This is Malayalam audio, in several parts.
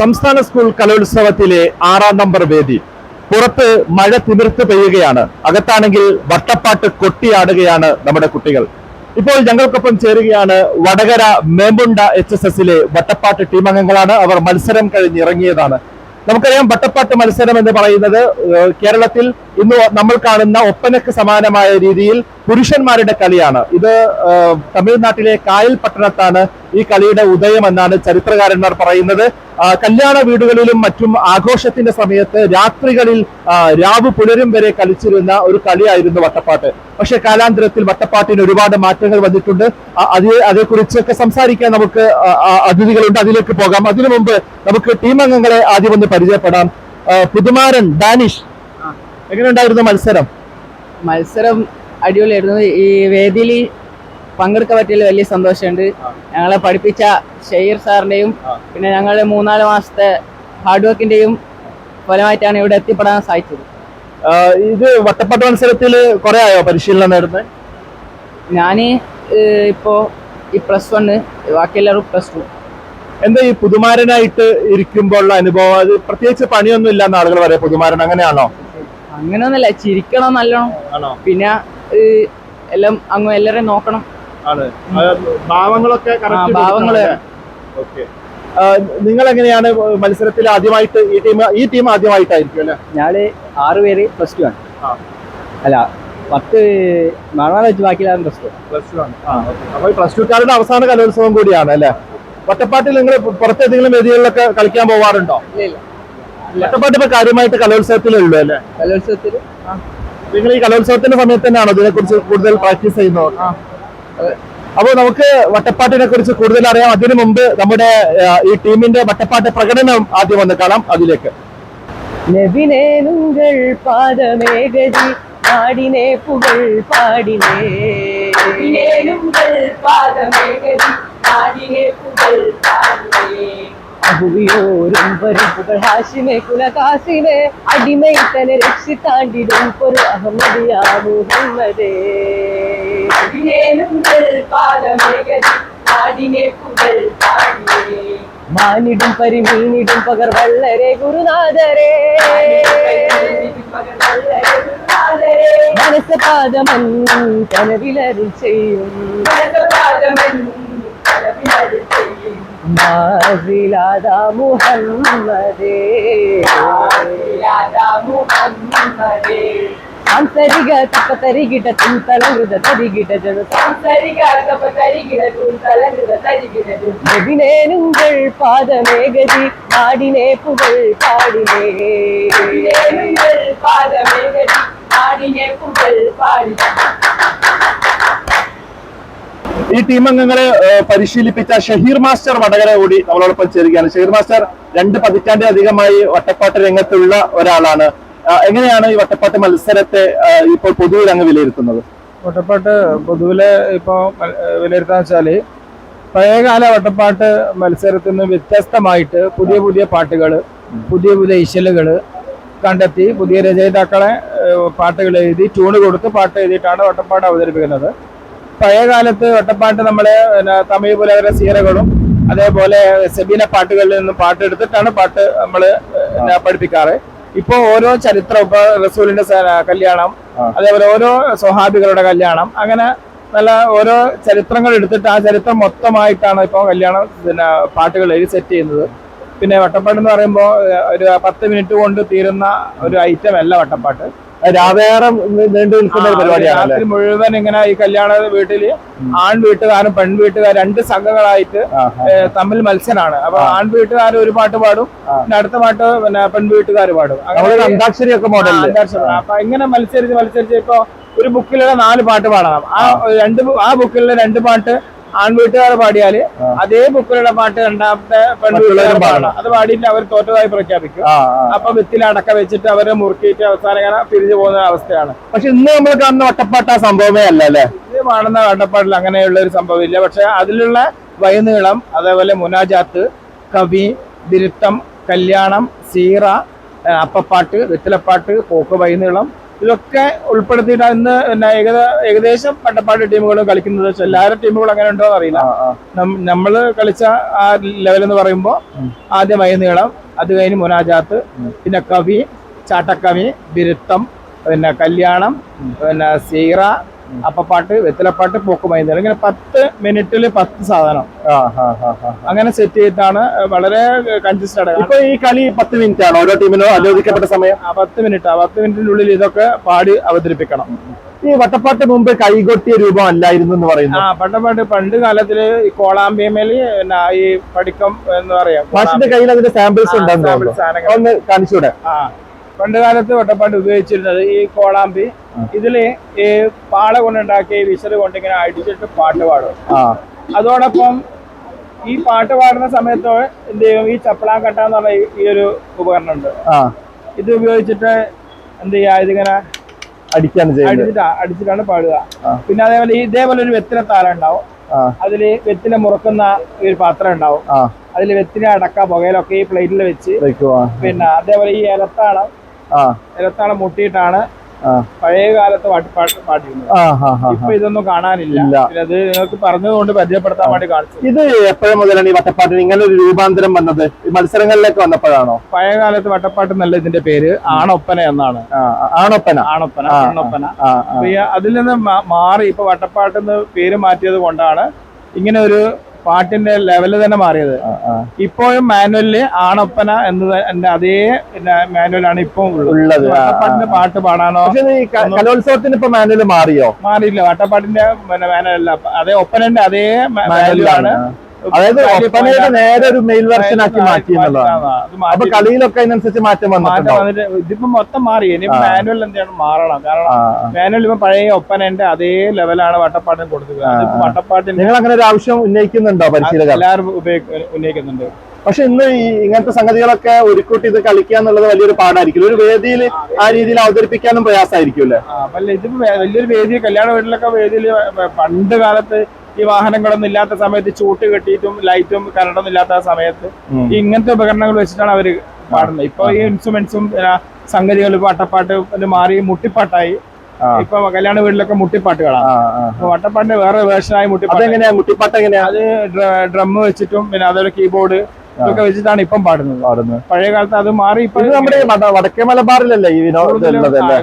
സംസ്ഥാന സ്കൂൾ കലോത്സവത്തിലെ ആറാം നമ്പർ വേദി. പുറത്ത് മഴ തിമിർത്ത് പെയ്യുകയാണ്. അകത്താണെങ്കിൽ വട്ടപ്പാട്ട് കൊട്ടിയാടുകയാണ് നമ്മുടെ കുട്ടികൾ. ഇപ്പോൾ ഞങ്ങൾക്കൊപ്പം ചേരുകയാണ് വടകര മേമ്പുണ്ട എച്ച് എസ് എസിലെ വട്ടപ്പാട്ട് ടീം അംഗങ്ങളാണ്. അവർ മത്സരം കഴിഞ്ഞിറങ്ങിയതാണ് നമുക്കറിയാം വട്ടപ്പാട്ട് മത്സരം എന്ന് പറയുന്നത് കേരളത്തിൽ ഇന്ന് നമ്മൾ കാണുന്ന ഒപ്പനക്ക് സമാനമായ രീതിയിൽ പുരുഷന്മാരുടെ കളിയാണ്. ഇത് തമിഴ്നാട്ടിലെ കായൽ പട്ടണത്താണ് ഈ കളിയുടെ ഉദയം എന്നാണ് ചരിത്രകാരന്മാർ പറയുന്നത്. കല്യാണ വീടുകളിലും മറ്റും ആഘോഷത്തിന്റെ സമയത്ത് രാത്രികളിൽ രാവ് പുലരും വരെ കളിച്ചിരുന്ന ഒരു കളിയായിരുന്നു വട്ടപ്പാട്ട്. പക്ഷെ കാലാന്തരത്തിൽ വട്ടപ്പാട്ടിന് ഒരുപാട് മാറ്റങ്ങൾ വന്നിട്ടുണ്ട്. അത് അതേക്കുറിച്ചൊക്കെ സംസാരിക്കാൻ നമുക്ക് അതിഥികളുണ്ട്. അതിലേക്ക് പോകാം. അതിനു മുമ്പ് നമുക്ക് ടീം അംഗങ്ങളെ ആദ്യം ഒന്ന് പരിചയപ്പെടാം. പുതുമാരൻ ഡാനിഷ് എങ്ങനെയുണ്ടായിരുന്നു മത്സരം? മത്സരം അടിപൊളിയായിരുന്നു. ഈ വേദിയിൽ പങ്കെടുക്കാൻ പറ്റിയതിൽ വലിയ സന്തോഷമുണ്ട്. ഞങ്ങളെ പഠിപ്പിച്ച ഷെയർ സാറിന്റെയും പിന്നെ ഞങ്ങളുടെ മൂന്നാൽ മാസത്തെ ഹാർഡ് വർക്കിന്റെയും ഫലമായിട്ടാണ് ഇവിടെ എത്തിപ്പെടാൻ സാധിച്ചത്. ഇത് വട്ടപ്പാട്ട് മത്സരത്തിൽ കുറെ ആയോ പരിശീലനം നേടുന്നത്? ഞാൻ ഇപ്പോ ഈ പ്ലസ് വണ് ബാക്കിയെല്ലാവരും പ്ലസ് ടു എന്താ ഈ പുതുമാരനായിട്ട് ഇരിക്കുമ്പോഴുള്ള അനുഭവം? അത് പ്രത്യേകിച്ച് പണിയൊന്നും ഇല്ലാന്ന് ആളുകൾ പറയാം പുതുമാരൻ അങ്ങനെയാണോ? അങ്ങനെയൊന്നുമല്ല ചിരിക്കണം നല്ലോണം. പിന്നെ എല്ലാം അങ്ങ് എല്ലാരെയും നോക്കണം. ഭാവങ്ങളൊക്കെ ഭാവങ്ങൾ. നിങ്ങൾ എങ്ങനെയാണ് മത്സരത്തിൽ ആദ്യമായിട്ട് ഈ ടീം ഈ ടീം ആദ്യമായിട്ടായിരിക്കും അല്ലെ? ഞാൻ ആറ് പേര് പ്ലസ് ടു ആണ്. അല്ല പത്ത് മഴ വെച്ച് ബാക്കിയെല്ലാവരും പ്ലസ് ടു പ്ലസ് ടു ആണ് അപ്പൊ പ്ലസ് ടു കാരുടെ അവസാന കലോത്സവം കൂടിയാണ് അല്ലെ? വട്ടപ്പാട്ടിൽ നിങ്ങൾ പുറത്തേതെങ്കിലും വേദികളിലൊക്കെ കളിക്കാൻ പോവാറുണ്ടോ? ഒറ്റപ്പാട്ട് ഇപ്പൊ കാര്യമായിട്ട് കലോത്സവത്തിലുള്ളൂ അല്ലേ? കലോത്സവത്തിൽ? നിങ്ങൾ ഈ കലോത്സവത്തിന്റെ സമയത്ത് തന്നെയാണോ ഇതിനെ കുറിച്ച് കൂടുതൽ പ്രാക്ടീസ് ചെയ്യുന്നത്? അപ്പോൾ നമുക്ക് വട്ടപ്പാട്ടിനെ കുറിച്ച് കൂടുതൽ അറിയാം. അതിനു മുമ്പ് നമ്മുടെ ഈ ടീമിന്റെ വട്ടപ്പാട്ട് പ്രകടനം ആദ്യം ഒന്ന് കാണാം അതിലേക്ക്. പാടിനേ പുകൾ പാടിനേ പാടിനേ പുകൾ പാടിനേ അഭുവിയോരും വരും പുകഴാശിനെ കുലകാശിനെ അടിമൈ തന്നെ രക്ഷിത്താണ്ടിടും ഒരു അഹമ്മദിയാമുഹമ്മദേ മാനിടും പരിമീനിടും പകർ വള്ളരെ ഗുരുനാഥരേ. മനസ്സപാദമൻ കനവിലരുൾ ചെയ്യും. മനസ്സപാദമൻ കനവിലരുൾ ചെയ്യും. மாசிலாதா முகம்மதே. ಸಾಂಸರಿಗ ತಪ್ಪ ತರಿಗಿಟ ತುಂತಲಂಗ್ರದ ತರಿಗಿಟ ಜನ ಸಾಂಸರಿಗ ತಪ್ಪ ತರಿಗಿಟ ತುಂತಲಂಗ್ರದ ತರಿಗಿಟ நெபினே உங்கள் பாதமே கதி பாடினே புகழ் பாடினே. உங்கள் பாதமே கதி பாடினே புகழ் பாடினே. ഈ ടീം അംഗങ്ങളെ പരിശീലിപ്പിച്ച ഷഹീർ മാസ്റ്റർ വടകര കൂടി നമ്മളോടൊപ്പം ചേരുകയാണ്. ഷഹീർ മാസ്റ്റർ രണ്ട് പതിറ്റാണ്ടിലധികമായി വട്ടപ്പാട്ട് രംഗത്തുള്ള ഒരാളാണ്. എങ്ങനെയാണ് ഈ വട്ടപ്പാട്ട് മത്സരത്തെ ഇപ്പോൾ പൊതുവിൽ അങ്ങ് വിലയിരുത്തുന്നത്? വട്ടപ്പാട്ട് പൊതുവിലെ ഇപ്പോൾ വിലയിരുത്താന്ന് വെച്ചാൽ പഴയകാല വട്ടപ്പാട്ട് മത്സരത്തിൽ നിന്ന് വ്യത്യസ്തമായിട്ട് പുതിയ പുതിയ പാട്ടുകൾ പുതിയ പുതിയ ഇശലുകൾ കണ്ടെത്തി പുതിയ രചയിതാക്കളെ പാട്ടുകൾ എഴുതി ട്യൂണ് കൊടുത്ത് പാട്ട് എഴുതിയിട്ടാണ് വട്ടപ്പാട്ട് അവതരിപ്പിക്കുന്നത്. പഴയ കാലത്ത് വട്ടപ്പാട്ട് നമ്മളെ തമിഴ് പുലകര സീറകളും അതേപോലെ സെബീന പാട്ടുകളിൽ നിന്ന് പാട്ടെടുത്തിട്ടാണ് പാട്ട് നമ്മൾ പഠിപ്പിക്കാറ്. ഇപ്പൊ ഓരോ ചരിത്രം ഇപ്പൊ റസൂലിന്റെ കല്യാണം അതേപോലെ ഓരോ സ്വഹാബികളുടെ കല്യാണം അങ്ങനെ നല്ല ഓരോ ചരിത്രങ്ങൾ എടുത്തിട്ട് ആ ചരിത്രം മൊത്തമായിട്ടാണ് ഇപ്പോൾ കല്യാണം പിന്നെ പാട്ടുകൾ എഴുതി സെറ്റ് ചെയ്യുന്നത്. പിന്നെ വട്ടപ്പാട്ട് എന്ന് പറയുമ്പോൾ ഒരു പത്ത് മിനിറ്റ് കൊണ്ട് തീരുന്ന ഒരു ഐറ്റം അല്ല വട്ടപ്പാട്ട്. രാവേറെ നീണ്ടു നിൽക്കുന്ന ഒരു പരിപാടിയാണ് രാത്രി മുഴുവൻ ഇങ്ങനെ ഈ കല്യാണ വീട്ടിൽ ആൺ വീട്ടുകാരും പെൺ വീട്ടുകാർ രണ്ട് സംഘങ്ങളായിട്ട് തമ്മിൽ മത്സരമാണ് അപ്പൊ ആൺ വീട്ടുകാർ ഒരു പാട്ട് പാടും പിന്നെ അടുത്ത പാട്ട് പിന്നെ പെൺ വീട്ടുകാർ പാടും. അന്താക്ഷരി. ഒക്കെ മോഡൽ. അപ്പൊ ഇങ്ങനെ മത്സരിച്ച് മത്സരിച്ച് ഇപ്പൊ ഒരു ബുക്കിലുള്ള നാല് പാട്ട് പാടണം. ആ രണ്ട് ആ ബുക്കിലുള്ള രണ്ട് പാട്ട് ആൺ വീട്ടുകാർ പാടിയാൽ അതേ ബുക്കിലുള്ള പാട്ട് രണ്ടാമത്തെ പെൺവീട്ടുകാർ പാടണം. അത് പാടിയിട്ട് അവർ തോറ്റതായി പ്രഖ്യാപിക്കും. അപ്പൊ വിത്തിൽ അടക്ക വെച്ചിട്ട് അവരെ മുറുക്കിയിട്ട് അവസാനം ഇങ്ങനെ പിരിഞ്ഞു പോകുന്ന അവസ്ഥയാണ്. പക്ഷെ ഇന്ന് നമ്മൾ കാണുന്ന വട്ടപ്പാട്ട് ആ സംഭവമേ അല്ല അല്ലേ? ഇത് പാടുന്ന വട്ടപ്പാട്ടിൽ അങ്ങനെയുള്ള ഒരു സംഭവമില്ല പക്ഷെ അതിലുള്ള വൈനീളം അതേപോലെ മുനാജാത്ത് കവി ബിരുത്തം കല്യാണം സീറ അപ്പപ്പാട്ട് വെറ്റിലപ്പാട്ട് പോക്ക് വൈനീളം ഇതൊക്കെ ഉൾപ്പെടുത്തിയിട്ട് ഇന്ന് പിന്നെ ഏകദ ഏകദേശം പട്ടപ്പാട് ടീമുകൾ കളിക്കുന്നത്. എല്ലാവരും ടീമുകൾ അങ്ങനെ ഉണ്ടോ അറിയില്ല നമ്മൾ നമ്മൾ കളിച്ച ആ ലെവൽ എന്ന് പറയുമ്പോൾ ആദ്യം വൈകുന്നേളം അത് കഴിഞ്ഞ് മുനാജാത്ത് പിന്നെ കവി ചാട്ടക്കവി ബിരുത്തം പിന്നെ കല്യാണം പിന്നെ സീറ അപ്പപ്പാട്ട് വെത്തിലപ്പാട്ട് പോക്ക് വൈകുന്നേരം. ഇങ്ങനെ പത്ത് മിനിറ്റിൽ പത്ത് സാധനം. അങ്ങനെ സെറ്റ് ചെയ്തിട്ടാണ് വളരെ കൺജസ്റ്റഡ് ഇപ്പൊ ഈ കളി പത്ത് മിനിറ്റ് ആണ് ഓരോ ടീമിനും അനുവദിക്കപ്പെട്ട സമയം? ആ പത്ത് മിനിറ്റ്. ആ പത്ത് മിനിറ്റിനുള്ളിൽ ഇതൊക്കെ പാടി അവതരിപ്പിക്കണം. ഈ വട്ടപ്പാട്ട് മുമ്പ് കൈകൊട്ടിയ രൂപം അല്ലായിരുന്നു എന്ന് പറയുന്നത് ആ പട്ടപ്പാട്ട് പണ്ട് കാലത്തിൽ ഈ കോളാമ്പിയമേൽ ഈ പഠിക്കം എന്ന് പറയാം. മാഷിന്റെ കയ്യിൽ അതിന്റെ സാമ്പിൾസ് ഉണ്ടാകും. ഒന്ന് കാണിച്ചൂടെ? ആ. പണ്ട് കാലത്ത് വട്ടപ്പാട്ട് ഉപയോഗിച്ചിരുന്നത് ഈ കോളാമ്പി. ഇതിൽ ഈ പാള കൊണ്ടുണ്ടാക്കിയ വിശറ് കൊണ്ട് ഇങ്ങനെ അടിച്ചിട്ട് പാട്ട് പാടും. അതോടൊപ്പം ഈ പാട്ട് പാടുന്ന സമയത്ത് എന്ത് ചെയ്യും? ഈ ചപ്പളാങ്കട്ട എന്ന് പറഞ്ഞ ഈ- ഒരു ഉപകരണം ഉണ്ട് ഇത് ഉപയോഗിച്ചിട്ട് എന്ത് ചെയ്യാ ഇതിങ്ങനെ അടിക്കാണ് അടിച്ചിട്ടാ അടിച്ചിട്ടാണ് പാടുക. പിന്നെ അതേപോലെ ഇതേപോലെ ഒരു വെത്തിന താരം ഉണ്ടാവും. അതിൽ വെത്തിനെ മുറക്കുന്ന ഒരു പാത്രം ഉണ്ടാവും. അതിൽ വെത്തിനെ അടക്ക പുകയിലൊക്കെ ഈ പ്ലേറ്റിൽ വെച്ച് പിന്നെ അതേപോലെ ഈ ഇലത്താളം ആ. ഇലത്താളം മുട്ടിയിട്ടാണ് പഴയ കാലത്ത് പാട്ട് പാട്ട് പാടിയിരുന്നത്. ആ ഹാ ഹാ ഇപ്പൊ ഇതൊന്നും കാണാനില്ല. അത് നിങ്ങൾക്ക് പറഞ്ഞതുകൊണ്ട് പരിചയപ്പെടുത്താൻ വേണ്ടി കാണിച്ചു ഇത് എപ്പോഴും മുതലാണ് ഈ വട്ടപ്പാട്ടിന് ഇങ്ങനെ ഒരു രൂപാന്തരം വന്നത്? മത്സരങ്ങളിലേക്ക് വന്നപ്പോഴാണോ? പഴയ കാലത്ത് വട്ടപ്പാട്ട് എന്നല്ല ഇതിന്റെ പേര്. ആണൊപ്പന എന്നാണ്. ആണൊപ്പന. ആണൊപ്പന ആണൊപ്പന അതിൽ നിന്ന് മാറി ഇപ്പൊ വട്ടപ്പാട്ട് എന്ന് പേര് മാറ്റിയത് കൊണ്ടാണ് ഇങ്ങനെ ഒരു പാട്ടിന്റെ ലെവൽ തന്നെ മാറിയത്. ഇപ്പോഴും മാനുവലിൽ ആണൊപ്പന എന്ന് എന്റെ അതേ മാനുവലാണ് ഇപ്പൊ ഉള്ളത്. വട്ടപ്പാട്ടിന്റെ പാട്ട് പാടാനോ കലോത്സവത്തിന് ഇപ്പൊ മാനുവൽ മാറിയോ? മാറിയില്ല. വട്ടപ്പാട്ടിന്റെ മാനുവലല്ല. അതേ ഒപ്പനന്റെ അതേ മാനുവലാണ് അതായത് ഒപ്പനയുടെ നേരെ ഒരു മെയിൽ വെർഷൻ ആക്കി മാറ്റി എന്നുള്ളതാണ്. അപ്പൊ കളിയിലൊക്കെ അതിനനുസരിച്ച് മാറ്റം വന്നിട്ടുണ്ടോ വന്നിട്ട് ഇതിപ്പോ മൊത്തം മാറി. ഇനി മാനുവൽ എന്താണ്? മാറണം. കാരണം മാനുവൽ ഇപ്പൊ പഴയ ഒപ്പനന്റെ അതേ ലെവലാണ് വട്ടപ്പാട്ടിന് കൊടുത്തത്. വട്ടപ്പാട്ടിന്റെ നിങ്ങൾ അങ്ങനെ ഒരു ആവശ്യം ഉന്നയിക്കുന്നുണ്ടോ പരിശീലകർ? എല്ലാവരും ഉന്നയിക്കുന്നുണ്ട്. പക്ഷെ ഇന്ന് ഈ ഇങ്ങനത്തെ സംഗതികളൊക്കെ ഒരുക്കൂട്ടി ഇത് കളിക്കുക എന്നുള്ളത് വലിയൊരു പാടായിരിക്കും ഒരു വേദിയിൽ ആ രീതിയിൽ അവതരിപ്പിക്കാനും പ്രയാസമായിരിക്കും അല്ലേ വലിയൊരു വേദി കല്യാണ വീട്ടിലൊക്കെ വേദിയിൽ പണ്ട് കാലത്ത് ഈ വാഹനങ്ങളൊന്നും ഇല്ലാത്ത സമയത്ത് ചൂട്ട് കെട്ടിയിട്ടും ലൈറ്റും കറണ്ടൊന്നും ഇല്ലാത്ത സമയത്ത് ഇങ്ങനത്തെ ഉപകരണങ്ങൾ വെച്ചിട്ടാണ് അവർ പാടുന്നത്. ഇപ്പൊ ഈ ഇൻസ്ട്രുമെന്റ്സും സംഗതികൾ ഇപ്പൊ വട്ടപ്പാട്ട് മാറി മുട്ടിപ്പാട്ടായി. ഇപ്പൊ കല്യാണ വീട്ടിലൊക്കെ മുട്ടിപ്പാട്ടുകളാണ്. വട്ടപ്പാട്ടിന്റെ വേറെ വേർഷനായി മുട്ടിപ്പാട്ട് എങ്ങനെയാ മുട്ടിപ്പാട്ട് എങ്ങനെയാ? അത് ഡ്രം വെച്ചിട്ടും പിന്നെ അതൊരു കീബോർഡ് ഇതൊക്കെ വെച്ചിട്ടാണ് ഇപ്പം പാടുന്നത്. പാടുന്നത്. പഴയ കാലത്ത് അത് മാറി ഇപ്പൊ നമ്മുടെ വടക്കേ മലബാറിലല്ലേ ഈ വിനോദം കൂടുതലും ഉള്ളത് അല്ലേ?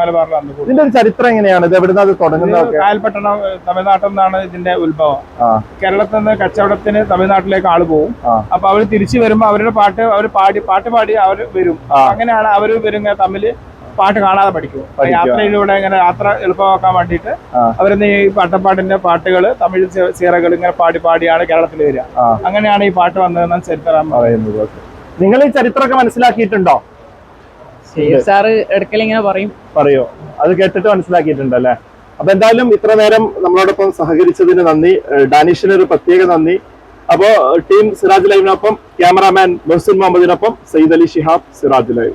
മലബാറിലാണ് ഇതിന്റെ ഒരു ചരിത്രം എങ്ങനെയാണ്? ഇത് എവിടുന്ന് അത് തുടങ്ങുന്നത് കായൽപട്ടണം തമിഴ്നാട്ടിൽ നിന്നാണ് ഇതിന്റെ ഉത്ഭവം. കേരളത്തിൽ നിന്ന് കച്ചവടത്തിന് തമിഴ്നാട്ടിലേക്ക് ആൾ പോകും. അപ്പൊ അവർ തിരിച്ചു വരുമ്പോ അവരുടെ പാട്ട് അവർ പാടി പാട്ട് പാടി അവർ വരും. അങ്ങനെയാണ് അവർ വരുന്ന തമ്മിൽ പാട്ട് കാണാതെ പഠിക്കും. യാത്രയിലൂടെ ഇങ്ങനെ യാത്ര എളുപ്പമാക്കാൻ വേണ്ടിയിട്ട്. അവരിന്ന് ഈ പട്ടപ്പാട്ടിന്റെ പാട്ടുകൾ തമിഴ് സീറകൾ ഇങ്ങനെ പാടി പാടിയാണ് കേരളത്തിൽ വരിക. അങ്ങനെയാണ് ഈ പാട്ട് വന്നതെന്ന് ചരിത്രം പറയുന്നത് നിങ്ങൾ ഈ ചരിത്രമൊക്കെ മനസ്സിലാക്കിയിട്ടുണ്ടോ? സാറ് ഇടയ്ക്കൽ ഇങ്ങനെ പറയും. പറയോ? അത് കേട്ടിട്ട് മനസ്സിലാക്കിയിട്ടുണ്ട് മനസ്സിലാക്കിയിട്ടുണ്ടല്ലേ? അപ്പൊ എന്തായാലും ഇത്ര നേരം നമ്മളോടൊപ്പം സഹകരിച്ചതിന് നന്ദി. ഡാനിഷിന് ഒരു പ്രത്യേക നന്ദി. അപ്പോ ടീം സിറാജ് ലൈവിനൊപ്പം cameraman Mohsin മുഹമ്മദിനൊപ്പം Sayyid Ali Shihab Siraj live.